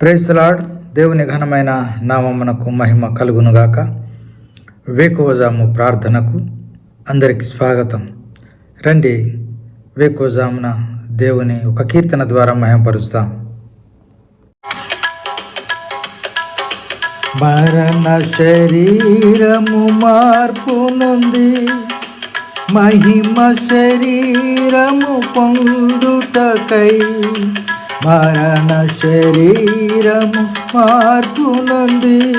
ప్రేజ్లాడ్ దేవుని ఘనమైన నామమునకు మహిమ కలుగునుగాక. వేకువజాము ప్రార్థనకు అందరికి స్వాగతం. రండి వేకువజామున దేవుని ఒక కీర్తన ద్వారా మహిమపరుస్తాం. మరణ శరీరము మార్పు నుంది మహిమ శరీరము పొందుటకై మరణ శరీరము మార్పునంది.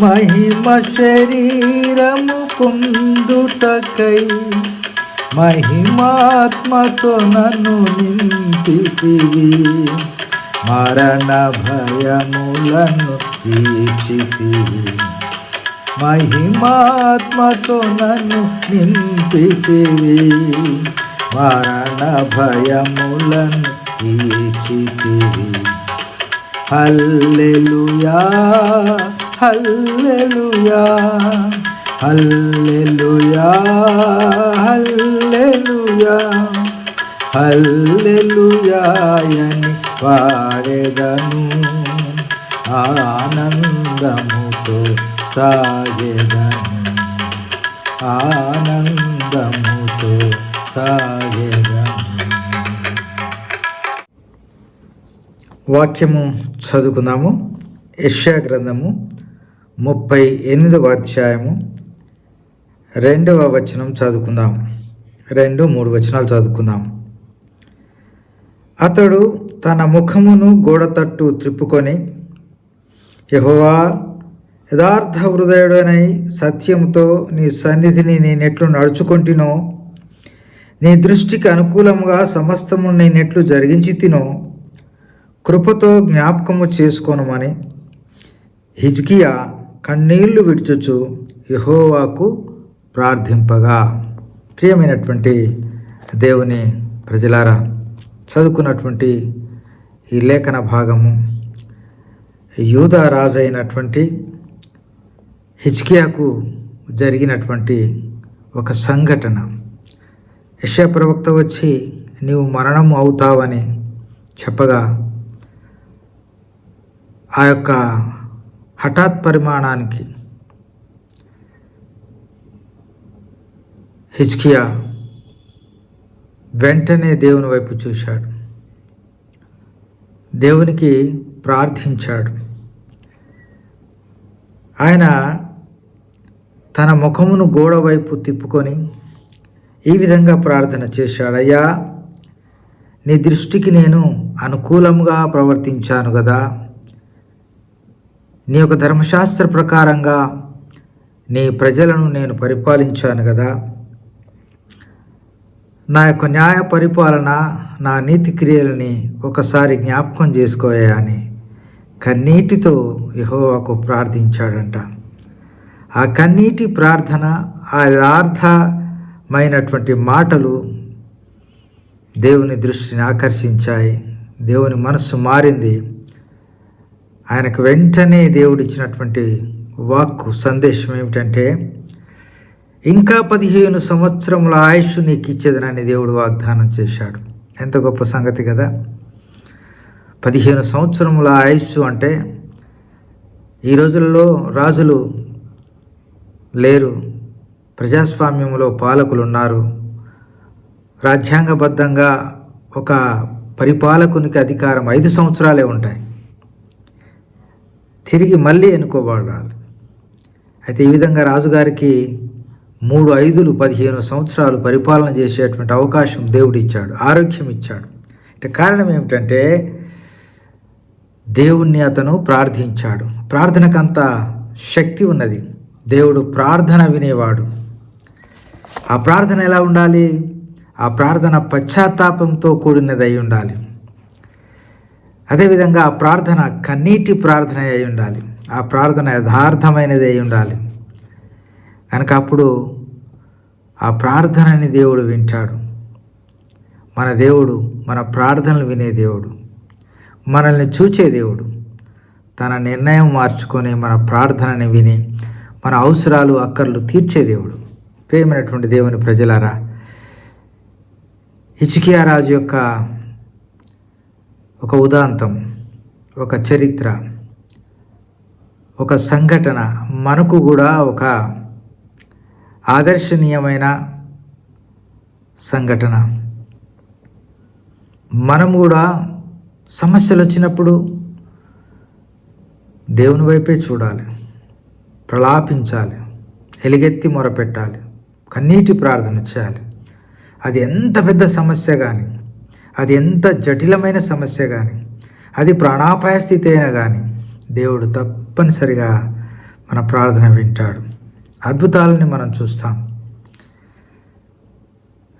మహిమ శరీరము పొందుటకై మహిమాత్మతో నన్ను నింపితివి. మరణ భయములను తీర్చితివి. మహిమాత్మతో నన్ను నింపితివి. మరణ భయములను తీర్చితివి హల్లెలూయా హల్లెలూయా హల్లెలూయా హల్లెలూయా. హల్లెలుయాయని పాడెదను ఆనందముతో సాగెదను. ఆనందముతో సాగెదను. వాక్యము చదువుకుందాము. యష్యా గ్రంథము ముప్పై ఎనిమిదవ అధ్యాయము రెండవ వచనం చదువుకుందాం. రెండు మూడు వచనాలు చదువుకుందాం. అతడు తన ముఖమును గోడ తట్టు త్రిప్పుకొని యహోవా యథార్థ హృదయుడనై సత్యముతో నీ సన్నిధిని నేనెట్లు నడుచుకుంటునో నీ దృష్టికి అనుకూలముగా సమస్తము నేనెట్లు జరిగించి తినో కృపతో జ్ఞాపకము చేసుకోనమని హిజ్కియా కన్నీళ్ళు విడుచుచు యహోవాకు ప్రార్థింపగా. ప్రియమైనటువంటి దేవుని ప్రజలారా చదువుకున్నటువంటి ఈ లేఖన భాగము యూదా రాజు అయినటువంటి హిజ్కియాకు జరిగినటువంటి ఒక సంఘటన. యశ ప్రవక్త వచ్చి నీవు మరణం అవుతావని చెప్పగా ఆ యొక్క హఠాత్ పరిమాణానికి హిజ్కియా వెంటనే దేవుని వైపు చూశాడు. దేవునికి ప్రార్థించాడు. ఆయన తన ముఖమును గోడ వైపు తిప్పుకొని ఈ విధంగా ప్రార్థన చేశాడు. అయ్యా నీ దృష్టికి నేను అనుకూలంగా ప్రవర్తించాను కదా. నీ యొక్క ధర్మశాస్త్ర ప్రకారంగా నీ ప్రజలను నేను పరిపాలించాను కదా. నా యొక్క న్యాయ పరిపాలన నా నీతి క్రియలని ఒకసారి జ్ఞాపకం చేసుకోయా అని కన్నీటితో యహోవాకు ప్రార్థించాడంట. ఆ కన్నీటి ప్రార్థన ఆ మాటలు దేవుని దృష్టిని ఆకర్షించాయి. దేవుని మనస్సు మారింది. ఆయనకు వెంటనే దేవుడు ఇచ్చినటువంటి వాక్కు సందేశం ఏమిటంటే ఇంకా పదిహేను సంవత్సరముల ఆయుష్ నీకు ఇచ్చేదనని దేవుడు వాగ్దానం చేశాడు. ఎంత గొప్ప సంగతి కదా. పదిహేను సంవత్సరముల ఆయుష్ అంటే ఈ రోజుల్లో రాజులు లేరు ప్రజాస్వామ్యంలో పాలకులు ఉన్నారు రాజ్యాంగబద్ధంగా ఒక పరిపాలకునికి అధికారం ఐదు సంవత్సరాలే ఉంటాయి. తిరిగి మళ్ళీ ఎన్నుకోబడాలి. అయితే ఈ విధంగా రాజుగారికి మూడు ఐదులు పదిహేను సంవత్సరాలు పరిపాలన చేసేటువంటి అవకాశం దేవుడిచ్చాడు ఆరోగ్యం ఇచ్చాడు అంటే కారణం ఏమిటంటే దేవుణ్ణి అతను ప్రార్థించాడు. ప్రార్థనకంత శక్తి ఉన్నది. దేవుడు ప్రార్థన వినేవాడు. ఆ ప్రార్థన ఎలా ఉండాలి? ఆ ప్రార్థన పశ్చాత్తాపంతో కూడినది అయి ఉండాలి. అదేవిధంగా ఆ ప్రార్థన కన్నీటి ప్రార్థన అయి ఉండాలి. ఆ ప్రార్థన యథార్థమైనది అయి ఉండాలి. కనుక అప్పుడు ఆ ప్రార్థనని దేవుడు వింటాడు. మన దేవుడు మన ప్రార్థనలు వినే దేవుడు మనల్ని చూచే దేవుడు తన నిర్ణయం మార్చుకొని మన ప్రార్థనని విని మన అవసరాలు అక్కర్లు తీర్చే దేవుడు. ప్రేమైనటువంటి దేవుని ప్రజలారా ఇచికియా రాజు యొక్క ఒక ఉదాంతం ఒక చరిత్ర ఒక సంఘటన మనకు కూడా ఒక ఆదర్శనీయమైన సంఘటన. మనం కూడా సమస్యలు వచ్చినప్పుడు దేవుని వైపే చూడాలి ప్రలాపించాలి ఎలుగెత్తి మొరపెట్టాలి కన్నీటి ప్రార్థన చేయాలి. అది ఎంత పెద్ద సమస్య కానీ అది ఎంత జటిలమైన సమస్య కానీ అది ప్రాణాపాయ స్థితి అయినా కానీ దేవుడు తప్పనిసరిగా మన ప్రార్థన వింటాడు. అద్భుతాలని మనం చూస్తాం.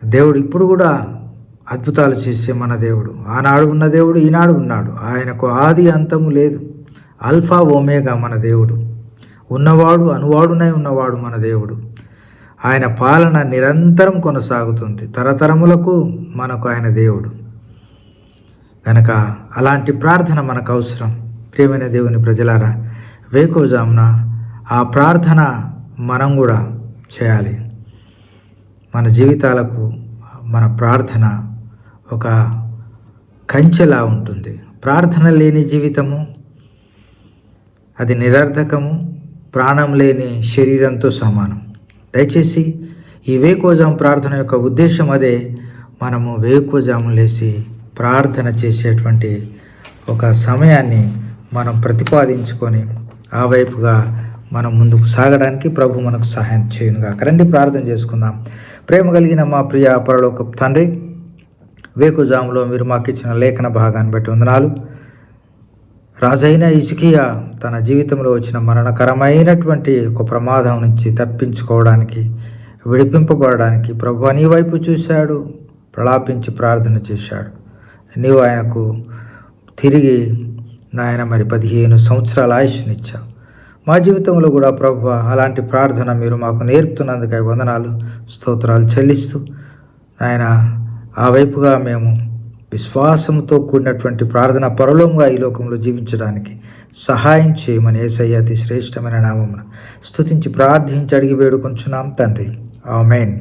దేవుడు ఇప్పుడు కూడా అద్భుతాలు చేసే మన దేవుడు. ఆనాడు ఉన్న దేవుడు ఈనాడు ఉన్నాడు. ఆయనకు ఆది అంతము లేదు. అల్ఫా ఓమేగా మన దేవుడు. ఉన్నవాడు అనువాడునై ఉన్నవాడు మన దేవుడు. ఆయన పాలన నిరంతరం కొనసాగుతుంది. తరతరములకు మనకు ఆయన దేవుడు. కనుక అలాంటి ప్రార్థన మనకు అవసరం. ప్రియమైన దేవుని ప్రజలారా వేకోజామున ఆ ప్రార్థన మనం కూడా చేయాలి. మన జీవితాలకు మన ప్రార్థన ఒక కంచెలా ఉంటుంది. ప్రార్థన లేని జీవితము అది నిరర్ధకము ప్రాణం లేని శరీరంతో సమానం. దయచేసి ఈ వేకోజాం ప్రార్థన యొక్క ఉద్దేశం అదే. మనము వేకోజాము లేసి ప్రార్థన చేసేటువంటి ఒక సమయాన్ని మనం ప్రతిపాదించుకొని ఆ వైపుగా మనం ముందుకు సాగడానికి ప్రభు మనకు సహాయం చేయనుగా రండి ప్రార్థన చేసుకుందాం. ప్రేమ కలిగిన మా ప్రియ పరలోక తండ్రి వేకుజాములో మీరు మాకు ఇచ్చిన లేఖన భాగాన్ని బట్టి వందనాలు. రాజైన ఇసుకియా తన జీవితంలో వచ్చిన మరణకరమైనటువంటి ఒక ప్రమాదం నుంచి తప్పించుకోవడానికి విడిపింపబడడానికి ప్రభు నీ వైపు చూశాడు ప్రలాపించి ప్రార్థన చేశాడు. నీవు ఆయనకు తిరిగి నాయన మరి పదిహేను సంవత్సరాల ఆయుష్నిచ్చావు మా జీవితంలో కూడా ప్రభు అలాంటి ప్రార్థన మీరు మాకు నేర్పుతున్నందుకై వందనాలు స్తోత్రాలు చెల్లిస్తూ ఆయన ఆ వైపుగా మేము విశ్వాసంతో కూడినటువంటి ప్రార్థన పరలోంగా ఈ లోకంలో జీవించడానికి సహాయం చేయమని ఏసయ్య అతి శ్రేష్టమైన నామమున స్థుతించి ప్రార్థించి అడిగి వేడుకొంచున్నాం తండ్రి. ఆమెన్.